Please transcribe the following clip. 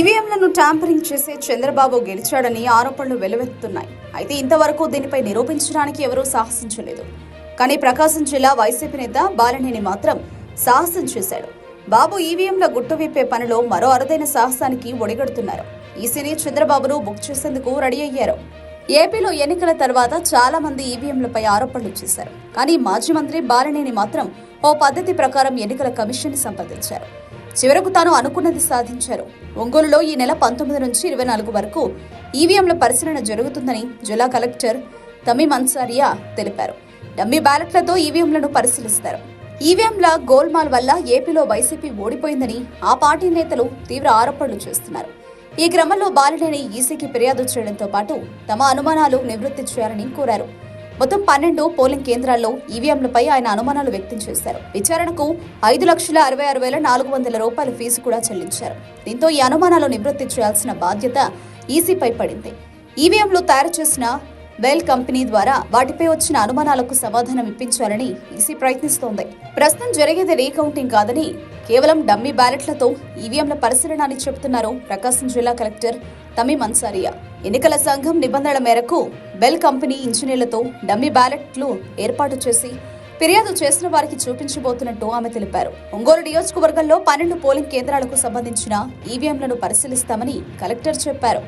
ఈవీఎంలను tampering చేసి చంద్రబాబు గెలిచాడని ఆరోపణలు వెలువెత్తుతున్నాయి అయితే ఇంతవరకు దీనిపై నిరూపించడానికి ఎవరూ సాహసించలేదు కానీ ప్రకాశం జిల్లా వైసీపీ నేత బాలనేని మాత్రం సాహసం చేశాడు. బాబు ఈవీఎంల గుట్టు విప్పే పనిలో మరో అరుదైన సాహసానికి ఒడిగడుతున్నారు. ఈసీని చంద్రబాబును బుక్ చేసేందుకు రెడీ అయ్యారు. ఏపీలో ఎన్నికల తర్వాత చాలా మంది ఈవీఎంలపై ఆరోపణలు చేశారు. కానీ మాజీ మంత్రి బాలనేని మాత్రం ఓ పద్ధతి ప్రకారం ఎన్నికల కమిషన్ సంప్రదించారు. చివరకు తాను అనుకున్నది సాధించారు. ఒంగోలులో ఈ నెల పంతొమ్మిది నుంచి ఇరవై నాలుగు వరకు ఈవీఎంల పరిశీలన జరుగుతుందని జిల్లా కలెక్టర్ తమీమ్ అన్సారియా తెలిపారు. డమ్మీ బ్యాలెట్లతో ఈవీఎంలను పరిశీలిస్తారు. ఈవీఎంల గోల్మాల్ వల్ల ఏపీలో వైసీపీ ఓడిపోయిందని ఆ పార్టీ నేతలు తీవ్ర ఆరోపణలు చేస్తున్నారు. ఈ క్రమంలో బాలినేని ఈసీకి ఫిర్యాదు చేయడంతో పాటు తమ అనుమానాలు నివృత్తి చేయాలని కోరారు. మొత్తం పన్నెండు పోలింగ్ కేంద్రాల్లో ఈవీఎంలపై ఆయన అనుమానాలు వ్యక్తం చేశారు. విచారణకు ఐదు లక్షల అరవై ఆరు వేల నాలుగు వందల రూపాయల ఫీజు కూడా చెల్లించారు. దీంతో ఈ అనుమానాలు నివృత్తి చేయాల్సిన బాధ్యత ఈసీపై పడింది. ఈవీఎంలు తయారు చేసిన బెల్ కంపెనీ ద్వారా వాటిపై వచ్చిన అనుమానాలకు సమాధానం ఇప్పించాలని ఈసీ ప్రయత్నిస్తోంది. ప్రస్తుతం జరిగేది రీకౌంటింగ్ కాదని కేవలం డమ్మీ బ్యాలెట్లతో ఈవీఎంల పరిశీలన అని చెబుతున్నారు ప్రకాశం జిల్లా కలెక్టర్ తమీమ్ అన్సారియా ఎన్నికల సంఘం నిబంధనల మేరకు బెల్ కంపెనీ ఇంజనీర్లతో డమ్మీ బ్యాలెట్లు ఏర్పాటు చేసి ఫిర్యాదు చేసిన వారికి చూపించబోతున్నట్టు ఆమె తెలిపారు. ఒంగోలు నియోజకవర్గంలో పన్నెండు పోలింగ్ కేంద్రాలకు సంబంధించిన ఈవీఎంలను పరిశీలిస్తామని కలెక్టర్ చెప్పారు.